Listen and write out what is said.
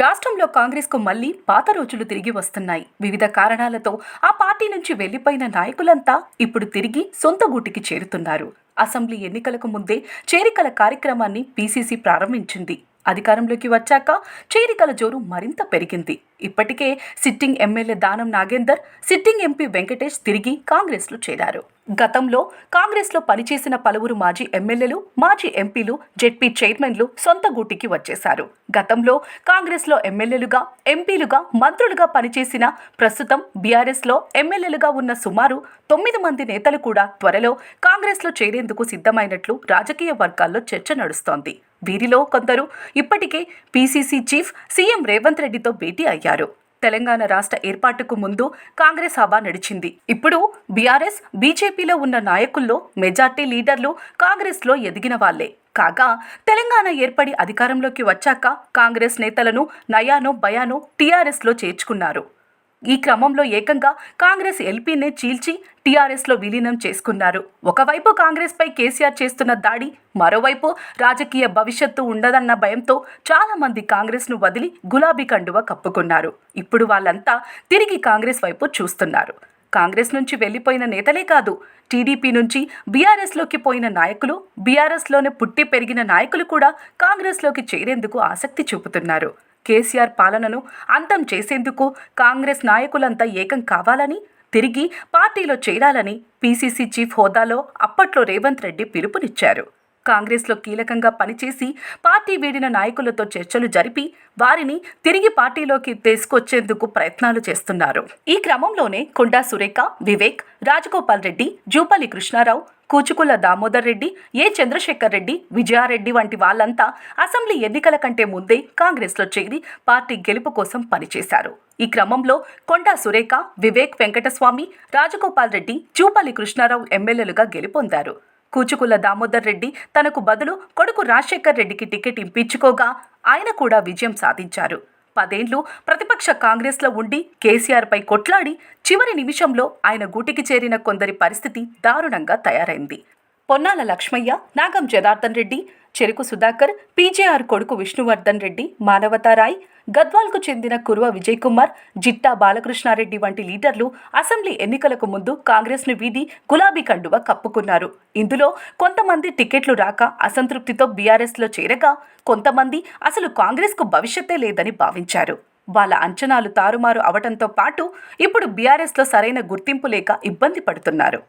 రాష్ట్రంలో కాంగ్రెస్కు మళ్ళీ పాత రోజులు తిరిగి వస్తున్నాయి. వివిధ కారణాలతో ఆ పార్టీ నుంచి వెళ్ళిపోయిన నాయకులంతా ఇప్పుడు తిరిగి సొంత గూటికి చేరుతున్నారు. అసెంబ్లీ ఎన్నికలకు ముందే చేరికల కార్యక్రమాన్ని పీసీసీ ప్రారంభించింది. అధికారంలోకి వచ్చాక చేరికల జోరు మరింత పెరిగింది. ఇప్పటికే sitting MLA Danam Nagender sitting MP Venkatesh తిరిగి కాంగ్రెస్లో చేరారు. గతంలో కాంగ్రెస్లో పనిచేసిన పలువురు మాజీ ఎమ్మెల్యేలు మాజీ ఎంపీలు జెడ్పీ చైర్మన్లు సొంత గూటికి వచ్చేశారు. గతంలో కాంగ్రెస్లో ఎమ్మెల్యేలుగా ఎంపీలుగా మంత్రులుగా పనిచేసిన ప్రస్తుతం బీఆర్ఎస్లో ఎమ్మెల్యేలుగా ఉన్న సుమారు తొమ్మిది మంది నేతలు కూడా త్వరలో కాంగ్రెస్లో చేరేందుకు సిద్ధమైనట్లు రాజకీయ వర్గాల్లో చర్చ నడుస్తోంది. వీరిలో కొందరు ఇప్పటికే పీసీసీ చీఫ్ సీఎం రేవంత్ రెడ్డితో భేటీ అయ్యారు. తెలంగాణ రాష్ట్ర ఏర్పాటుకు ముందు కాంగ్రెస్ హవా నడిచింది. ఇప్పుడు బీఆర్ఎస్ బీజేపీలో ఉన్న నాయకుల్లో మెజార్టీ లీడర్లు కాంగ్రెస్లో ఎదిగిన వాళ్ళే కాగా తెలంగాణ ఏర్పడి అధికారంలోకి వచ్చాక కాంగ్రెస్ నేతలను నయానో భయానో టీఆర్ఎస్లో చేర్చుకున్నారు. ఈ క్రమంలో ఏకంగా కాంగ్రెస్ ఎల్పీనే చీల్చి టీఆర్ఎస్లో విలీనం చేసుకున్నారు. ఒకవైపు కాంగ్రెస్పై కేసీఆర్ చేస్తున్న దాడి మరోవైపు రాజకీయ భవిష్యత్తు ఉండదన్న భయంతో చాలా మంది కాంగ్రెస్ను వదిలి గులాబీ కండువ కప్పుకున్నారు. ఇప్పుడు వాళ్ళంతా తిరిగి కాంగ్రెస్ వైపు చూస్తున్నారు. కాంగ్రెస్ నుంచి వెళ్ళిపోయిన నేతలే కాదు టీడీపీ నుంచి బీఆర్ఎస్లోకి పోయిన నాయకులు బీఆర్ఎస్లోనే పుట్టి పెరిగిన నాయకులు కూడా కాంగ్రెస్లోకి చేరేందుకు ఆసక్తి చూపుతున్నారు. కేసీఆర్ పాలనను అంతం చేసేందుకు కాంగ్రెస్ నాయకులంతా ఏకం కావాలని తిరిగి పార్టీలో చేరాలని పీసీసీ చీఫ్ హోదాలో అప్పట్లో రేవంత్ రెడ్డి పిలుపునిచ్చారు. కాంగ్రెస్లో కీలకంగా పనిచేసి పార్టీ వీడిన నాయకులతో చర్చలు జరిపి వారిని తిరిగి పార్టీలోకి తీసుకొచ్చేందుకు ప్రయత్నాలు చేస్తున్నారు. ఈ క్రమంలోనే కొండా సురేఖ వివేక్ రాజగోపాల్ రెడ్డి జూపల్లి కృష్ణారావు కూచుకుల దామోదర్ రెడ్డి ఏ చంద్రశేఖర్ రెడ్డి విజయారెడ్డి వంటి వాళ్ళంతా అసెంబ్లీ ఎన్నికల కంటే ముందే కాంగ్రెస్లో చేరి పార్టీ గెలుపు కోసం పనిచేశారు. ఈ క్రమంలో కొండా సురేఖ వివేక్ వెంకటస్వామి రాజగోపాల్ రెడ్డి జూపల్లి కృష్ణారావు ఎమ్మెల్యేలుగా గెలుపొందారు. కూచుకుల దామోదర్ రెడ్డి తనకు బదులు కొడుకు రాజశేఖర్ రెడ్డికి టికెట్ ఇప్పించుకోగా ఆయన కూడా విజయం సాధించారు. పదేండ్లు ప్రతిపక్ష కాంగ్రెస్లో ఉండి కేసీఆర్పై కొట్లాడి చివరి నిమిషంలో ఆయన గూటికి చేరిన కొందరి పరిస్థితి దారుణంగా తయారైంది. పొన్నాల లక్ష్మయ్య నాగం జనార్దన్ రెడ్డి చెరుకు సుధాకర్ పీజేఆర్ కొడుకు విష్ణువర్ధన్ రెడ్డి మానవతారాయ్ గద్వాల్కు చెందిన కురువ విజయ్ కుమార్ జిట్టా బాలకృష్ణారెడ్డి వంటి లీడర్లు అసెంబ్లీ ఎన్నికలకు ముందు కాంగ్రెస్ను వీడి గులాబీ కండువ కప్పుకున్నారు. ఇందులో కొంతమంది టికెట్లు రాక అసంతృప్తితో బీఆర్ఎస్లో చేరగా కొంతమంది అసలు కాంగ్రెస్కు భవిష్యత్తే లేదని భావించారు. వాళ్ళ అంచనాలు తారుమారు అవటంతో పాటు ఇప్పుడు బీఆర్ఎస్లో సరైన గుర్తింపు లేక ఇబ్బంది పడుతున్నారు.